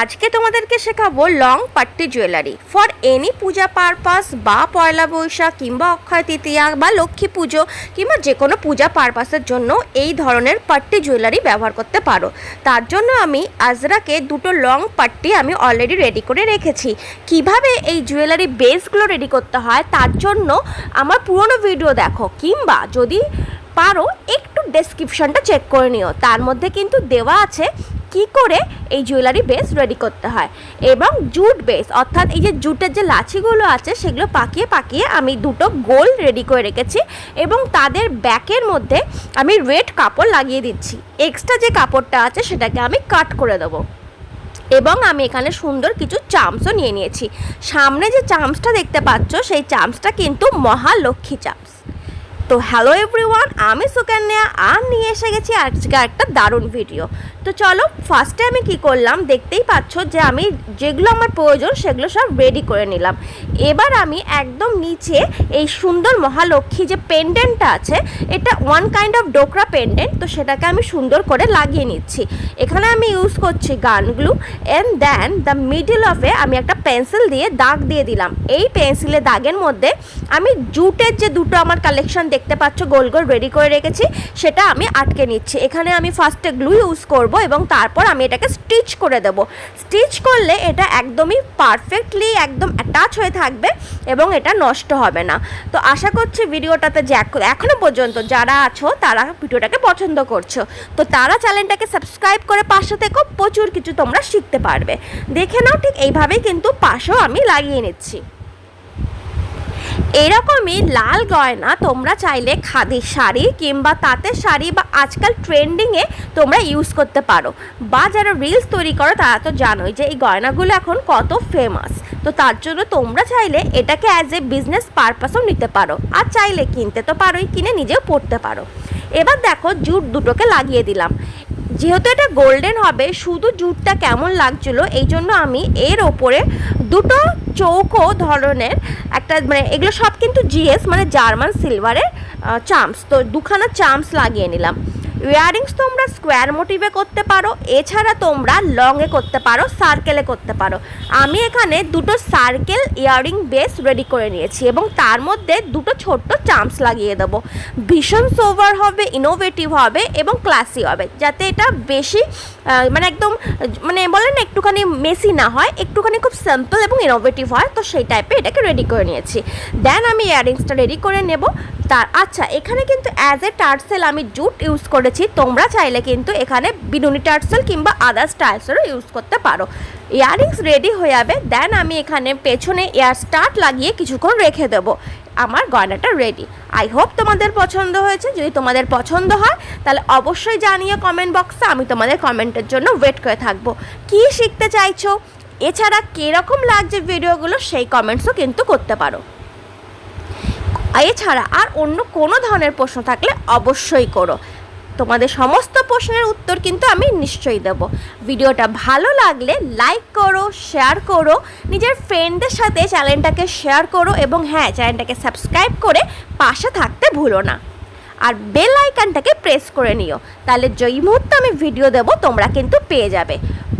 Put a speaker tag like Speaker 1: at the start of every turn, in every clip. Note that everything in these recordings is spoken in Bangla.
Speaker 1: আজকে তোমাদেরকে শেখাবো long Pattabhi jewellery. For any puja purpose বা পয়লা বৈশাখ কিংবা অক্ষয় তৃতীয়া বা লক্ষ্মী পুজো কিংবা যে কোনো পূজা পারপাসের জন্য এই ধরনের পাট্টি জুয়েলারি ব্যবহার করতে পারো। তার জন্য আমি আজরাকে দুটো লং পাট্টি আমি অলরেডি রেডি করে রেখেছি। কীভাবে এই জুয়েলারি বেসগুলো রেডি করতে হয় তার জন্য আমার পুরনো ভিডিও দেখো। কিংবা যদি পারো, একটু ডেসক্রিপশনটা চেক করে নিও। তার মধ্যে কিন্তু দেওয়া আছে কি করে এই জুয়েলারি বেস রেডি করতে হয়? এবং জুট বেস অর্থাৎ এই যে জুটের যে লাছিগুলো আছে, সেগুলো পাকিয়ে পাকিয়ে আমি দুটো গোল রেডি করে রেখেছি এবং তাদের ব্যাকের মধ্যে আমি রেড কাপড় লাগিয়ে দিচ্ছি। এক্সট্রা যে কাপড়টা আছে, সেটাকে আমি কাট করে দেবো। এবং আমি এখানে সুন্দর কিছু চামসও নিয়ে নিয়েছি। সামনে যে চামসটা দেখতে পাচ্ছ, সেই চামসটা কিন্তু মহালক্ষ্মী চামস তো হ্যালো এভরিওয়ান আমি সুকন্যা, আর নিয়ে এসে গেছি আজকে একটা দারুণ ভিডিও তো চলো ফার্স্টে আমি কি করলাম? দেখতেই পাচ্ছ যে আমি যেগুলো আমার প্রয়োজন সেগুলো সব রেডি করে নিলাম। এবার আমি একদম নিচে এই সুন্দর মহালক্ষ্মী যে পেন্ডেন্টটা আছে, এটা one kind of Dokra pendant তো সেটাকে আমি সুন্দর করে লাগিয়ে নিচ্ছি। এখানে আমি ইউজ করছি গানগুলো অ্যান্ড দেন দ্য মিডিল অফে আমি একটা পেন্সিল দিয়ে দাগ দিয়ে দিলাম। এই পেন্সিলের দাগের মধ্যে আমি জুটের যে দুটো আমার কালেকশন দেখতে পাচ্ছ, গোল গোল রেডি করে রেখেছি, সেটা আমি আটকে নিচ্ছি। এখানে আমি ফার্স্টে গ্লু ইউজ করব। এবং তারপর আমি এটাকে স্টিচ করে দেব। স্টিচ করলে এটা একদমই পারফেক্টলি একদম অ্যাটাচ হয়ে থাকবে এবং এটা নষ্ট হবে না। তো আশা করছি ভিডিওটাতে যে এখ- এখনও পর্যন্ত যারা আছো, তারা ভিডিওটাকে পছন্দ করছ। তো তারা চ্যানেলটাকে সাবস্ক্রাইব করে পাশে থেকেও প্রচুর কিছু তোমরা শিখতে পারবে। দেখে নাও ঠিক এইভাবেই কিন্তু পাশেও আমি লাগিয়ে নিচ্ছি। এরকমই লাল গয়না তোমরা চাইলে খাদির শাড়ি কিংবা তাঁতের শাড়ি বা আজকাল ট্রেন্ডিংয়ে তোমরা ইউজ করতে পারো। বা যারা রিলস তৈরি করো, তারা তো জানোই যে এই গয়নাগুলো এখন কত ফেমাস তো তার জন্য তোমরা চাইলে এটাকে অ্যাজ এ বিজনেস পারপাসও নিতে পারো। আর চাইলে কিনতে তো পারোই, কিনে নিজেও পড়তে পারো। এবার দেখো জুট দুটোকে লাগিয়ে দিলাম। যেহেতু এটা গোল্ডেন হবে, শুধু জুটটা কেমন লাগছিল, এই জন্য আমি এর ওপরে দুটো চৌকো ধরনের একটা মানে এগুলো সব কিন্তু জিএস মানে জার্মান সিলভারের চাম্পস তো দুখানা চাম্পস লাগিয়ে নিলাম। ইয়ারিংস তোমরা স্কোয়ার মোটিভে করতে পারো, এছাড়া তোমরা লংয়ে করতে পারো সার্কেলে করতে পারো। আমি এখানে দুটো সার্কেল ইয়ারিং বেস রেডি করে নিয়েছি এবং তার মধ্যে দুটো ছোট্ট চামস লাগিয়ে দেবো। ভীষণ সোভার হবে ইনোভেটিভ হবে এবং ক্লাসি হবে, যাতে এটা বেশি মানে একদম মানে বলেন একটুখানি মেসি না হয়, একটুখানি খুব সিম্পল এবং ইনোভেটিভ হয়, তো সেই টাইপে এটাকে রেডি করে নিয়েছি। দেন আমি ইয়ারিংসটা রেডি করে নেব। তার আচ্ছা এখানে কিন্তু অ্যাজ এ টার্সেল আমি জুট ইউজ করেছি, তোমরা চাইলে কিন্তু এখানে বিনুনি টার্সেল কিংবা আদার স্টাইলসেরও ইউজ করতে পারো। ইয়ারিংস রেডি হয়ে যাবে দেন আমি এখানে পেছনে এয়ার স্টার্ট লাগিয়ে কিছুক্ষণ রেখে দেবো। আমার গয়নাটা রেডি আই হোপ তোমাদের পছন্দ হয়েছে। যদি তোমাদের পছন্দ হয়, তাহলে অবশ্যই জানিও কমেন্ট বক্সে আমি তোমাদের কমেন্টের জন্য ওয়েট করে থাকব। কী শিখতে চাইছো? এছাড়া কীরকম লাগছে ভিডিওগুলো সেই কমেন্টসও কিন্তু করতে পারো। এছাড়া আর অন্য কোনো ধরনের প্রশ্ন থাকলে অবশ্যই করো। তোমাদের সমস্ত প্রশ্নের উত্তর কিন্তু আমি নিশ্চয়ই দেব। ভিডিওটা ভালো লাগলে লাইক করো শেয়ার করো, নিজের ফ্রেন্ডদের সাথে চ্যানেলটাকে শেয়ার করো এবং হ্যাঁ চ্যানেলটাকে সাবস্ক্রাইব করে পাশে থাকতে ভুলো না। আর বেল আইকনটাকে প্রেস করে নিও, তাহলে যেই মুহূর্তে আমি ভিডিও দেব, তোমরা কিন্তু পেয়ে যাবে।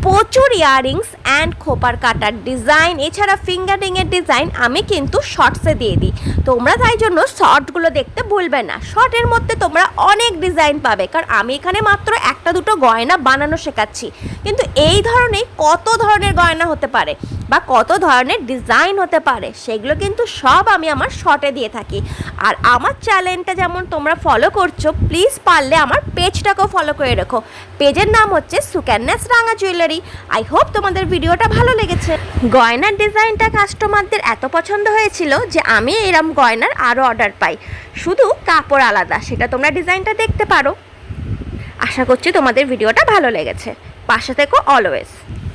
Speaker 1: প্রচুর ইয়াররিংস অ্যান্ড খোপার কাটার ডিজাইন, এছাড়া ফিঙ্গারিংয়ের ডিজাইন আমি কিন্তু শর্টসে দিয়ে দিই। তোমরা তাই জন্য শর্টগুলো দেখতে ভুলবে না। শর্টের মধ্যে তোমরা অনেক ডিজাইন পাবে, কারণ আমি এখানে মাত্র একটা দুটো গয়না বানানো শেখাচ্ছি। কিন্তু এই ধরনের কত ধরনের গয়না হতে পারে বা কত ধরনের ডিজাইন হতে পারে, সেগুলো কিন্তু সব আমি আমার শর্টে দিয়ে থাকি। আর আমার চ্যানেলটা যেমন তোমরা ফলো করছ প্লিজ পারলে আমার পেজটাকেও ফলো করে রেখো। পেজের নাম হচ্ছে সুকন্যাস রাঙা জুয়েলারি আই হোপ তোমাদের ভিডিওটা ভালো লেগেছে। গয়নার ডিজাইনটা কাস্টমারদের এত পছন্দ হয়েছিল যে আমি এরম গয়নার আরও অর্ডার পাই। শুধু কাপড় আলাদা, সেটা তোমরা ডিজাইনটা দেখতে পারো। আশা করছি তোমাদের ভিডিওটা ভালো লেগেছে। পাশে থেকো অলওয়েজ